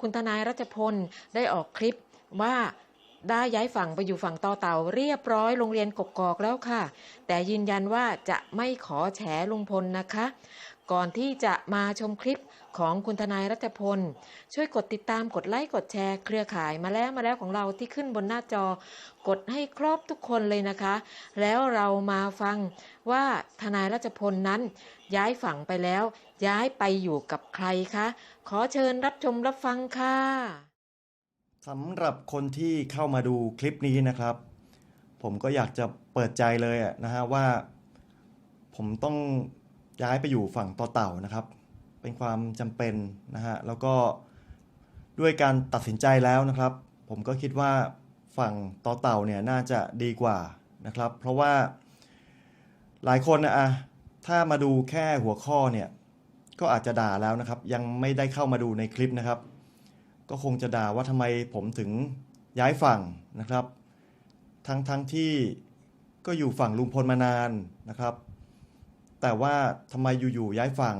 คุณทนายรัชพลได้ออกคลิปว่าได้ย้ายฝั่งไปอยู่ฝั่งต่อเต่าเรียบร้อยโรงเรียนกกอกแล้วค่ะ แต่ยืนยันว่าจะไม่ขอแฉลุงพลนะคะ ก่อนที่จะมาชมคลิปของคุณทนายรัชพล ช่วยกดติดตามกดไลค์กดแชร์ เครือข่ายมาแล้วมาแล้วของเราที่ขึ้นบนหน้าจอ กดให้ครอบทุกคนเลยนะคะ แล้วเรามาฟังว่าทนายรัชพลนั้น ย้ายฝั่งไปแล้ว ย้ายไปอยู่กับใครคะ ขอเชิญรับชมรับฟังค่ะสำหรับคนที่เข้ามาดูคลิปนี้นะครับ ผมก็อยากจะเปิดใจเลยอะนะฮะว่า ผมต้อง ย้ายไปอยู่ฝั่งต่อเต่านะครับ เป็นความจำเป็นนะฮะแล้วก็ด้วยการตัดสินใจแล้วนะครับ ผมก็คิดว่าฝั่งต่อเต่าเนี่ยน่าจะดีกว่านะครับ เพราะว่าหลายคนนะอะถ้ามาดูแค่หัวข้อเนี่ยก็อาจจะด่าแล้วนะครับ ยังไม่ได้เข้ามาดูในคลิปนะครับ ก็คงจะด่าว่าทำไมผมถึงย้ายฝั่งนะครับ ทั้งทั้งที่ก็อยู่ฝั่งลุงพลมานานนะครับ แต่ว่าทำไมอยู่ๆย้ายฝั่ง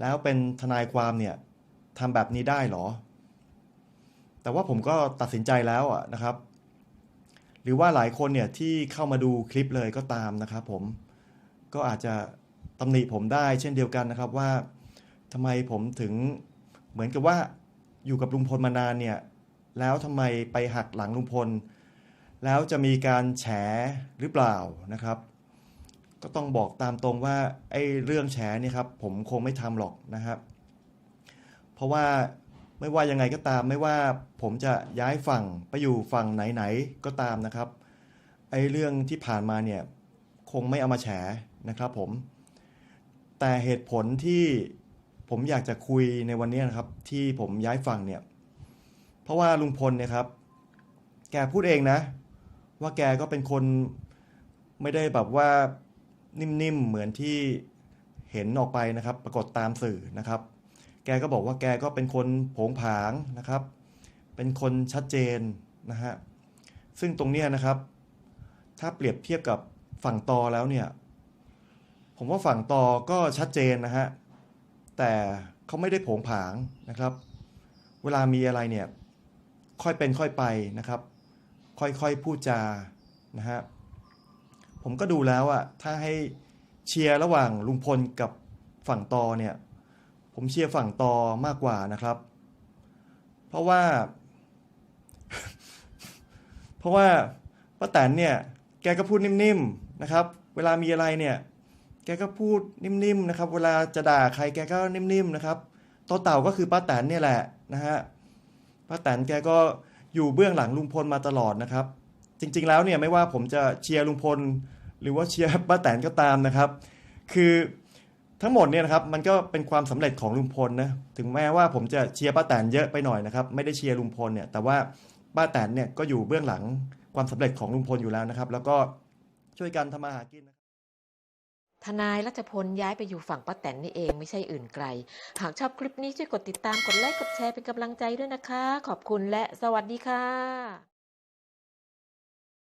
แล้วเป็นทนายความเนี่ยทำแบบนี้ได้หรอ แต่ว่าผมก็ตัดสินใจแล้วอะนะครับ หรือว่าหลายคนเนี่ยที่เข้ามาดูคลิปเลยก็ตามนะครับผมก็อาจจะตำหนิผมได้เช่นเดียวกันนะครับว่าทำไมผมถึงเหมือนกับว่าอยู่กับลุงพลมานานเนี่ยแล้วทำไมไปหักหลังลุงพล แล้วจะมีการแฉหรือเปล่านะครับ ก็ต้องบอกตามตรงว่าไอ้เรื่องแฉเนี่ยครับผมคงไม่ทำหรอกนะครับเพราะว่าไม่ว่ายังไงก็ตามไม่ว่าผมจะย้ายฝั่งไปอยู่ฝั่งไหนๆก็ตามนะครับไอ้เรื่องที่ผ่านมาเนี่ยคงไม่เอามาแฉนะครับผม แต่เหตุผลที่ผมอยากจะคุยในวันนี้นะครับ ที่ผมย้ายฝั่งเนี่ย เพราะว่าลุงพลเนี่ยครับ แกพูดเองนะ ว่าแกก็เป็นคนไม่ได้แบบว่า นิ่มๆ เหมือนที่เห็นออกไปนะครับ ปรากฏตามสื่อนะครับ แกก็บอกว่าแกก็เป็นคนผงผางนะครับ เป็นคนชัดเจนนะฮะ ซึ่งตรงเนี้ยนะครับ ถ้าเปรียบเทียบกับฝั่งตอแล้วเนี่ย ผมว่าฝั่งตอก็ชัดเจนนะฮะ แต่เขาไม่ได้ผงผางนะครับ เวลามีอะไรเนี่ย ค่อยเป็นค่อยไปนะครับ ค่อยๆพูดจานะฮะ ผมก็ดูแล้วอะถ้าให้เชียร์ระหว่างลุงพลกับฝั่งตอเนี่ย ผมเชียร์ฝั่งตอมากกว่านะครับ เพราะว่า เพราะว่าป้าแตนเนี่ย แกก็พูดนิ่มๆนะครับ เวลามีอะไรเนี่ย แกก็พูดนิ่มๆนะครับ เวลาจะด่าใครแกก็นิ่มๆนะครับต่อเต่าก็คือป้าแตนเนี่ยแหละนะฮะป้าแตนแกก็อยู่เบื้องหลังลุงพลมาตลอดนะครับ จริง ๆ แล้วเนี่ยไม่ว่าผมจะเชียร์ลุงพล หรือว่าเชียร์ป้าแตนก็ตามนะครับ คือทั้งหมดเนี่ยนะครับมันก็เป็นความสำเร็จของลุงพลนะถึงแม้ว่าผมจะเชียร์ป้าแตนเยอะไปหน่อยนะครับไม่ได้เชียร์ลุงพลเนี่ยแต่ว่าป้าแตนเนี่ยก็อยู่เบื้องหลังความสำเร็จของลุงพลอยู่แล้วนะครับ แล้วก็ช่วยกันทำมาหากินทนายรัชพลย้ายไปอยู่ฝั่งป้าแตนนี่เองไม่ใช่อื่นไกล หากชอบคลิปนี้ช่วยกดติดตามกดไลค์กดแชร์เป็นกำลังใจด้วยนะคะ ขอบคุณและสวัสดีค่ะ